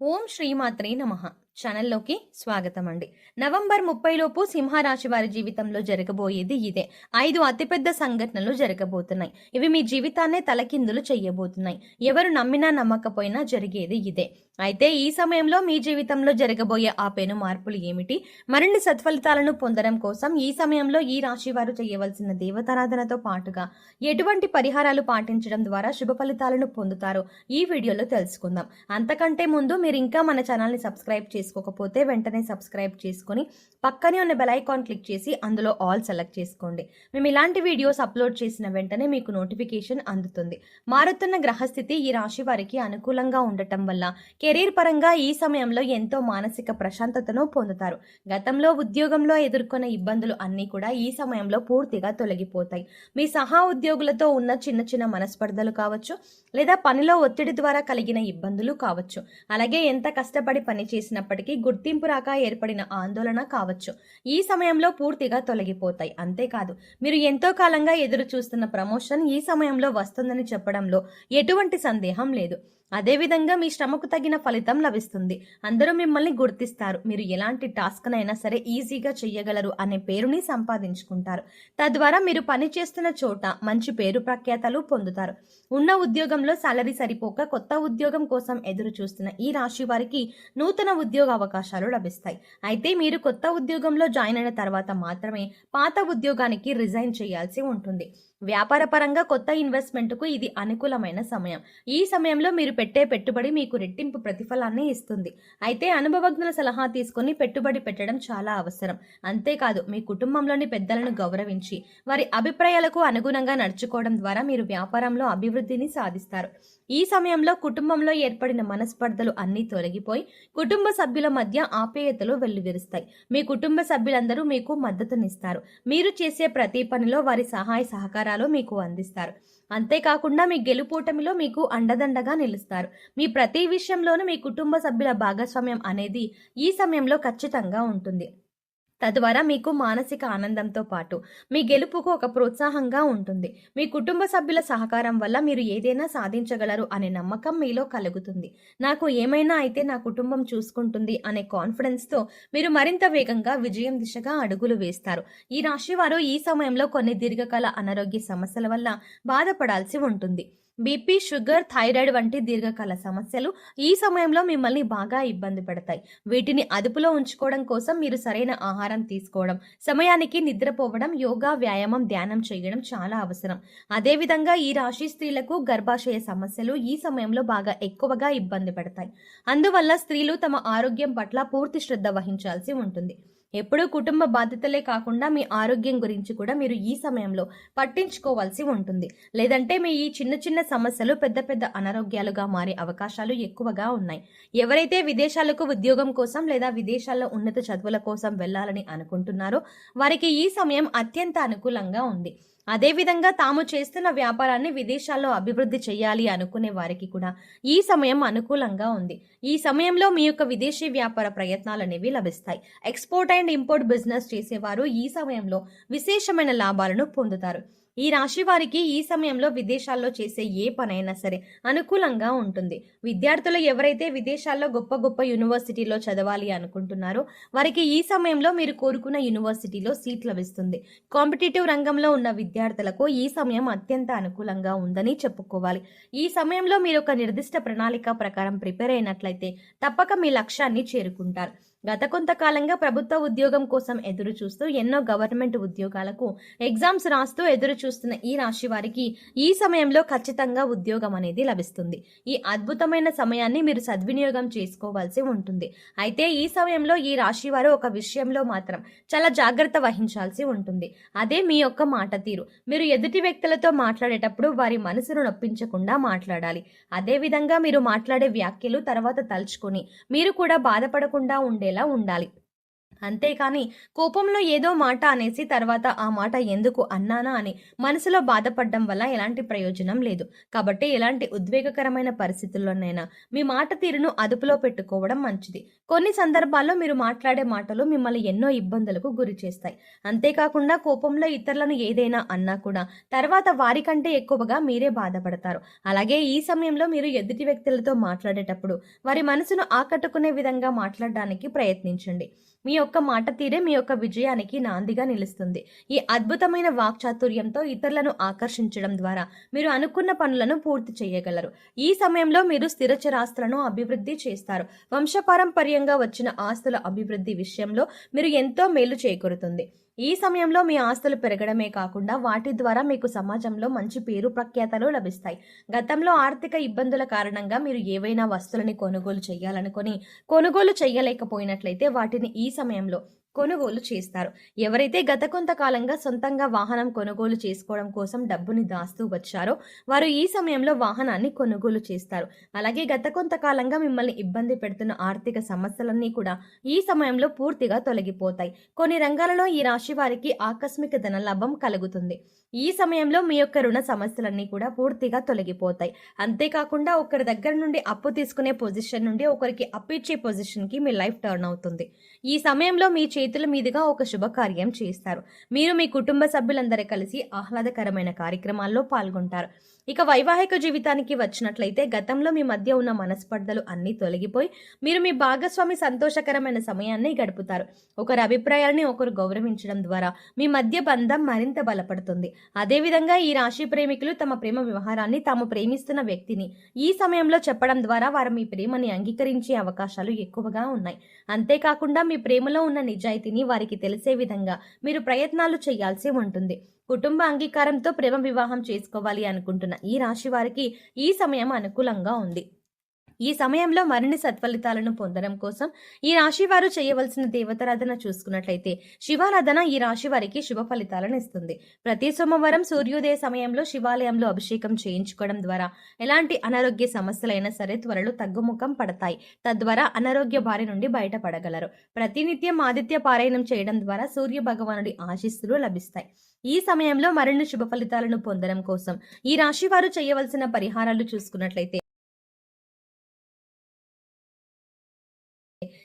ஓம் ஸ்ரீமாத்ரே நமகா ఛానల్లోకి స్వాగతం అండి నవంబర్ ముప్పై లోపు సింహరాశి వారి జీవితంలో జరగబోయేది ఇదే. ఐదు అతిపెద్ద సంఘటనలు జరగబోతున్నాయి. ఇవి మీ జీవితాన్నే తలకిందులు చేయబోతున్నాయి ఎవరు నమ్మినా నమ్మకపోయినా జరిగేది ఇదే. అయితే ఈ సమయంలో మీ జీవితంలో జరగబోయే ఆ పెను మార్పులు ఏమిటి? మరిన్ని సత్ఫలితాలను పొందడం కోసం ఈ సమయంలో ఈ రాశి వారు చేయవలసిన దేవతారాధనతో పాటుగా ఎటువంటి పరిహారాలు పాటించడం ద్వారా శుభ ఫలితాలను పొందుతారో ఈ వీడియోలో తెలుసుకుందాం. అంతకంటే ముందు మీరు ఇంకా మన ఛానల్ని సబ్స్క్రైబ్ చేసుకోకపోతే వెంటనే సబ్స్క్రైబ్ చేసుకొని పక్కనే ఉన్న బెల్ ఐకాన్ క్లిక్ చేసి అందులో ఆల్ సెలెక్ట్ చేసుకోండి. మేము ఇలాంటి వీడియోస్ అప్లోడ్ చేసిన వెంటనే మీకు నోటిఫికేషన్ అందుతుంది. మారుతున్న గ్రహస్థితి ఈ రాశి వారికి అనుకూలంగా ఉండటం వల్ల కెరీర్ పరంగా ఈ సమయంలో ఎంతో మానసిక ప్రశాంతతను పొందుతారు. గతంలో ఉద్యోగంలో ఎదుర్కొన్న ఇబ్బందులు అన్నీ కూడా ఈ సమయంలో పూర్తిగా తొలగిపోతాయి. మీ సహా ఉద్యోగులతో ఉన్న చిన్న చిన్న మనస్పర్ధలు కావచ్చు లేదా పనిలో ఒత్తిడి ద్వారా కలిగిన ఇబ్బందులు కావచ్చు. అలాగే ఎంత కష్టపడి పని చేసినప్పటికీ గుర్తింపు రాక ఏర్పడిన ఆందోళన కావచ్చు. ఈ సమయంలో పూర్తిగా తొలగిపోతాయి. అంతేకాదు మీరు ఎంతో కాలంగా ఎదురు చూస్తున్న ప్రమోషన్ ఈ సమయంలో వస్తుందని చెప్పడంలో ఎటువంటి సందేహం లేదు. అదేవిధంగా మీ శ్రమకు తగిన ఫలితం లభిస్తుంది. అందరూ మిమ్మల్ని గుర్తిస్తారు. మీరు ఎలాంటి టాస్క్నైనా సరే ఈజీగా చెయ్యగలరు అనే పేరుని సంపాదించుకుంటారు. తద్వారా మీరు పని చేస్తున్న చోట మంచి పేరు ప్రఖ్యాతలు పొందుతారు. ఉన్న ఉద్యోగంలో సాలరీ సరిపోక కొత్త ఉద్యోగం కోసం ఎదురు చూస్తున్న ఈ రాశి వారికి నూతన ఉద్యోగ ఉద్యోగ అవకాశాలు లభిస్తాయి. అయితే మీరు కొత్త ఉద్యోగంలో జాయిన్ అయిన తర్వాత మాత్రమే పాత ఉద్యోగానికి రిజైన్ చేయాల్సి ఉంటుంది. వ్యాపారపరంగా కొత్త ఇన్వెస్ట్మెంట్కు ఇది అనుకూలమైన సమయం. ఈ సమయంలో మీరు పెట్టే పెట్టుబడి మీకు రెట్టింపు ప్రతిఫలాన్ని ఇస్తుంది. అయితే అనుభవజ్ఞుల సలహా తీసుకొని పెట్టుబడి పెట్టడం చాలా అవసరం. అంతేకాదు మీ కుటుంబంలోని పెద్దలను గౌరవించి వారి అభిప్రాయాలకు అనుగుణంగా నడుచుకోవడం ద్వారా మీరు వ్యాపారంలో అభివృద్ధిని సాధిస్తారు. ఈ సమయంలో కుటుంబంలో ఏర్పడిన మనస్పర్ధలు అన్నీ తొలగిపోయి కుటుంబ సభ్యుల మధ్య ఆప్యాయతలు వెల్లువిరుస్తాయి. మీ కుటుంబ సభ్యులందరూ మీకు మద్దతునిస్తారు. మీరు చేసే ప్రతి పనిలో వారి సహాయ సహకారం సహకారాలు మీకు అందిస్తారు. అంతేకాకుండా మీ గెలుపోటమిలో మీకు అండదండగా నిలుస్తారు. మీ ప్రతి విషయంలోనూ మీ కుటుంబ సభ్యుల భాగస్వామ్యం అనేది ఈ సమయంలో ఖచ్చితంగా ఉంటుంది. తద్వారా మీకు మానసిక ఆనందంతో పాటు మీ గెలుపుకు ఒక ప్రోత్సాహంగా ఉంటుంది. మీ కుటుంబ సభ్యుల సహకారం వల్ల మీరు ఏదైనా సాధించగలరు అనే నమ్మకం మీలో కలుగుతుంది. నాకు ఏమైనా అయితే నా కుటుంబం చూసుకుంటుంది అనే కాన్ఫిడెన్స్తో మీరు మరింత వేగంగా విజయం దిశగా అడుగులు వేస్తారు. ఈ రాశి వారు ఈ సమయంలో కొన్ని దీర్ఘకాల అనారోగ్య సమస్యల వల్ల బాధపడాల్సి ఉంటుంది. బీపీ షుగర్ థైరాయిడ్ వంటి దీర్ఘకాల సమస్యలు ఈ సమయంలో మిమ్మల్ని బాగా ఇబ్బంది పెడతాయి. వీటిని అదుపులో ఉంచుకోవడం కోసం మీరు సరైన ఆహారం తీసుకోవడం సమయానికి నిద్రపోవడం యోగా వ్యాయామం ధ్యానం చేయడం చాలా అవసరం. అదేవిధంగా ఈ రాశి స్త్రీలకు గర్భాశయ సమస్యలు ఈ సమయంలో బాగా ఎక్కువగా ఇబ్బంది పెడతాయి. అందువల్ల స్త్రీలు తమ ఆరోగ్యం పట్ల పూర్తి శ్రద్ధ వహించాల్సి ఉంటుంది. ఎప్పుడూ కుటుంబ బాధ్యతలే కాకుండా మీ ఆరోగ్యం గురించి కూడా మీరు ఈ సమయంలో పట్టించుకోవాల్సి ఉంటుంది. లేదంటే మీ ఈ చిన్న చిన్న సమస్యలు పెద్ద పెద్ద అనారోగ్యాలుగా మారే అవకాశాలు ఎక్కువగా ఉన్నాయి. ఎవరైతే విదేశాలకు ఉద్యోగం కోసం లేదా విదేశాల్లో ఉన్నత చదువుల కోసం వెళ్ళాలని అనుకుంటున్నారో వారికి ఈ సమయం అత్యంత అనుకూలంగా ఉంది. అదేవిధంగా తాము చేస్తున్న వ్యాపారాన్ని విదేశాల్లో అభివృద్ధి చేయాలి అనుకునే వారికి కూడా ఈ సమయం అనుకూలంగా ఉంది. ఈ సమయంలో మీ యొక్క విదేశీ వ్యాపార ప్రయత్నాలు అనేవి లభిస్తాయి. ఎక్స్పోర్ట్ అండ్ ఇంపోర్ట్ బిజినెస్ చేసేవారు ఈ సమయంలో విశేషమైన లాభాలను పొందుతారు. ఈ రాశి వారికి ఈ సమయంలో విదేశాల్లో చేసే ఏ పనైనా సరే అనుకూలంగా ఉంటుంది. విద్యార్థులు ఎవరైతే విదేశాల్లో గొప్ప గొప్ప యూనివర్సిటీలో చదవాలి అనుకుంటున్నారో వారికి ఈ సమయంలో మీరు కోరుకున్న యూనివర్సిటీలో సీట్ లభిస్తుంది. కాంపిటేటివ్ రంగంలో ఉన్న విద్యార్థులకు ఈ సమయం అత్యంత అనుకూలంగా ఉందని చెప్పుకోవాలి. ఈ సమయంలో మీరు ఒక నిర్దిష్ట ప్రణాళిక ప్రకారం ప్రిపేర్ అయినట్లయితే తప్పక మీ లక్ష్యాన్ని చేరుకుంటారు. గత కొంతకాలంగా ప్రభుత్వ ఉద్యోగం కోసం ఎదురు చూస్తూ ఎన్నో గవర్నమెంట్ ఉద్యోగాలకు ఎగ్జామ్స్ రాస్తూ ఎదురు చూస్తున్న ఈ రాశి వారికి ఈ సమయంలో ఖచ్చితంగా ఉద్యోగం అనేది లభిస్తుంది. ఈ అద్భుతమైన సమయాన్ని మీరు సద్వినియోగం చేసుకోవాల్సి ఉంటుంది. అయితే ఈ సమయంలో ఈ రాశి వారు ఒక విషయంలో మాత్రం చాలా జాగ్రత్త వహించాల్సి ఉంటుంది. అదే మీ యొక్క మాట తీరు. మీరు ఎదుటి వ్యక్తులతో మాట్లాడేటప్పుడు వారి మనసును నొప్పించకుండా మాట్లాడాలి. అదేవిధంగా మీరు మాట్లాడే వ్యాఖ్యలు తర్వాత తలుచుకొని మీరు కూడా బాధపడకుండా ఉండేలా ఉండాలి? అంతేకాని కోపంలో ఏదో మాట అనేసి తర్వాత ఆ మాట ఎందుకు అన్నానా అని మనసులో బాధపడడం వల్ల ఎలాంటి ప్రయోజనం లేదు. కాబట్టి ఎలాంటి ఉద్వేగకరమైన పరిస్థితుల్లోనైనా మీ మాట తీరును అదుపులో పెట్టుకోవడం మంచిది. కొన్ని సందర్భాల్లో మీరు మాట్లాడే మాటలు మిమ్మల్ని ఎన్నో ఇబ్బందులకు గురి చేస్తాయి. అంతేకాకుండా కోపంలో ఇతరులను ఏదైనా అన్నా కూడా తర్వాత వారికంటే ఎక్కువగా మీరే బాధపడతారు. అలాగే ఈ సమయంలో మీరు ఎదుటి వ్యక్తులతో మాట్లాడేటప్పుడు వారి మనసును ఆకట్టుకునే విధంగా మాట్లాడడానికి ప్రయత్నించండి. మీ యొక్క మాట తీరే మీ యొక్క విజయానికి నాందిగా నిలుస్తుంది. ఈ అద్భుతమైన వాక్చాతుర్యంతో ఇతరులను ఆకర్షించడం ద్వారా మీరు అనుకున్న పనులను పూర్తి చేయగలరు. ఈ సమయంలో మీరు స్థిరచరాస్తులను అభివృద్ధి చేస్తారు. వంశపారంపర్యంగా వచ్చిన ఆస్తుల అభివృద్ధి విషయంలో మీరు ఎంతో మేలు చేకూరుతుంది. ఈ సమయంలో మీ ఆస్తులు పెరగడమే కాకుండా వాటి ద్వారా మీకు సమాజంలో మంచి పేరు ప్రఖ్యాతలు లభిస్తాయి. గతంలో ఆర్థిక ఇబ్బందుల కారణంగా మీరు ఏవైనా వస్తువులని కొనుగోలు చేయాలనుకొని కొనుగోలు చేయలేకపోయినట్లయితే వాటిని ఈ సమయంలో కొనుగోలు చేస్తారు. ఎవరైతే గత కొంతకాలంగా సొంతంగా వాహనం కొనుగోలు చేసుకోవడం కోసం డబ్బుని దాస్తూ వచ్చారో వారు ఈ సమయంలో వాహనాన్ని కొనుగోలు చేస్తారు. అలాగే గత కొంతకాలంగా మిమ్మల్ని ఇబ్బంది పెడుతున్న ఆర్థిక సమస్యలన్నీ కూడా ఈ సమయంలో పూర్తిగా తొలగిపోతాయి. కొన్ని రంగాలలో ఈ రాశి వారికి ఆకస్మిక ధన లాభం కలుగుతుంది. ఈ సమయంలో మీ యొక్క రుణ సమస్యలన్నీ కూడా పూర్తిగా తొలగిపోతాయి. అంతేకాకుండా ఒకరి దగ్గర నుండి అప్పు తీసుకునే పొజిషన్ నుండి ఒకరికి అప్పు ఇచ్చే పొజిషన్కి మీ లైఫ్ టర్న్ అవుతుంది. ఈ సమయంలో మీ చేతుల మీదుగా ఒక శుభకార్యం చేస్తారు. మీరు మీ కుటుంబ సభ్యులందరూ కలిసి ఆహ్లాదకరమైన కార్యక్రమాల్లో పాల్గొంటారు. ఇక వైవాహిక జీవితానికి వచ్చినట్లయితే గతంలో మీ మధ్య ఉన్న మనస్పర్ధలు అన్నీ తొలగిపోయి మీరు మీ భాగస్వామి సంతోషకరమైన సమయాన్ని గడుపుతారు. ఒకరి అభిప్రాయాల్ని ఒకరు గౌరవించడం ద్వారా మీ మధ్య బంధం మరింత బలపడుతుంది. అదేవిధంగా ఈ రాశి ప్రేమికులు తమ ప్రేమ వ్యవహారాన్ని తాము ప్రేమిస్తున్న వ్యక్తిని ఈ సమయంలో చెప్పడం ద్వారా వారు మీ ప్రేమని అంగీకరించే అవకాశాలు ఎక్కువగా ఉన్నాయి. అంతేకాకుండా మీ ప్రేమలో ఉన్న నిజాయితీని వారికి తెలిసే విధంగా మీరు ప్రయత్నాలు చేయాల్సి ఉంటుంది. కుటుంబ అంగీకారంతో ప్రేమ వివాహం చేసుకోవాలి అనుకుంటున్న ఈ రాశి వారికి ఈ సమయం అనుకూలంగా ఉంది. ఈ సమయంలో మరిన్ని సత్ఫలితాలను పొందడం కోసం ఈ రాశి వారు చేయవలసిన దేవతారాధన చూసుకున్నట్లయితే శివారాధన ఈ రాశి వారికి శుభ ఫలితాలను ఇస్తుంది. ప్రతి సోమవారం సూర్యోదయ సమయంలో శివాలయంలో అభిషేకం చేయించుకోవడం ద్వారా ఎలాంటి అనారోగ్య సమస్యలైనా సరే త్వరలో తగ్గుముఖం పడతాయి. తద్వారా అనారోగ్య బారి నుండి బయటపడగలరు. ప్రతినిత్యం ఆదిత్య పారాయణం చేయడం ద్వారా సూర్య భగవానుడి ఆశీస్సులు లభిస్తాయి. ఈ సమయంలో మరిన్ని శుభ ఫలితాలను పొందడం కోసం ఈ రాశి వారు చేయవలసిన పరిహారాలు చూసుకున్నట్లయితే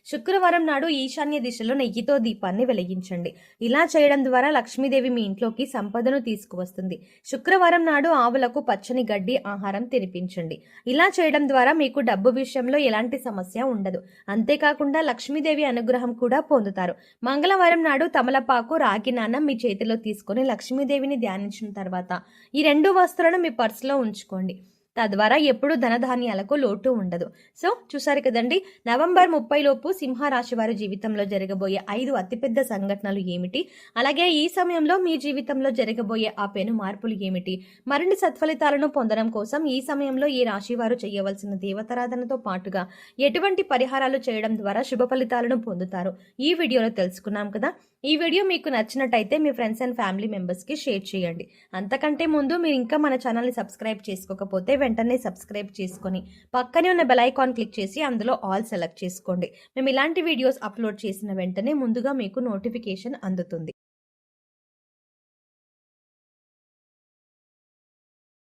శుక్రవారం నాడు ఈశాన్య దిశలో నెయ్యితో దీపాన్ని వెలిగించండి. ఇలా చేయడం ద్వారా లక్ష్మీదేవి మీ ఇంట్లోకి సంపదను తీసుకువస్తుంది. శుక్రవారం నాడు ఆవులకు పచ్చని గడ్డి ఆహారం తినిపించండి. ఇలా చేయడం ద్వారా మీకు డబ్బు విషయంలో ఎలాంటి సమస్య ఉండదు. అంతేకాకుండా లక్ష్మీదేవి అనుగ్రహం కూడా పొందుతారు. మంగళవారం నాడు తమలపాకు రాగి నాన్న మీ చేతిలో తీసుకొని లక్ష్మీదేవిని ధ్యానించిన తర్వాత ఈ రెండు వస్తువులను మీ పర్సులో ఉంచుకోండి. తద్వారా ఎప్పుడూ ధనధాన్యాలకు లోటు ఉండదు. సో చూసారు కదండి నవంబర్ ముప్పై లోపు సింహరాశి వారి జీవితంలో జరగబోయే ఐదు అతిపెద్ద సంఘటనలు ఏమిటి? అలాగే ఈ సమయంలో మీ జీవితంలో జరగబోయే ఆ పెను మార్పులు ఏమిటి? మరిన్ని సత్ఫలితాలను పొందడం కోసం ఈ సమయంలో ఈ రాశి వారు చేయవలసిన దేవతారాధనతో పాటుగా ఎటువంటి పరిహారాలు చేయడం ద్వారా శుభ ఫలితాలను పొందుతారు? ఈ వీడియోలో తెలుసుకున్నాం కదా. ఈ వీడియో మీకు నచ్చినట్టయితే మీ ఫ్రెండ్స్ అండ్ ఫ్యామిలీ మెంబర్స్కి షేర్ చేయండి. అంతకంటే ముందు మీరు ఇంకా మన ఛానల్ని సబ్స్క్రైబ్ చేసుకోకపోతే వెంటనే సబ్స్క్రైబ్ చేసుకొని పక్కనే ఉన్న బెల్ ఐకాన్ క్లిక్ చేసి అందులో ఆల్ సెలెక్ట్ చేసుకోండి. మేము ఇలాంటి వీడియోస్ అప్లోడ్ చేసిన వెంటనే ముందుగా మీకు నోటిఫికేషన్ అందుతుంది.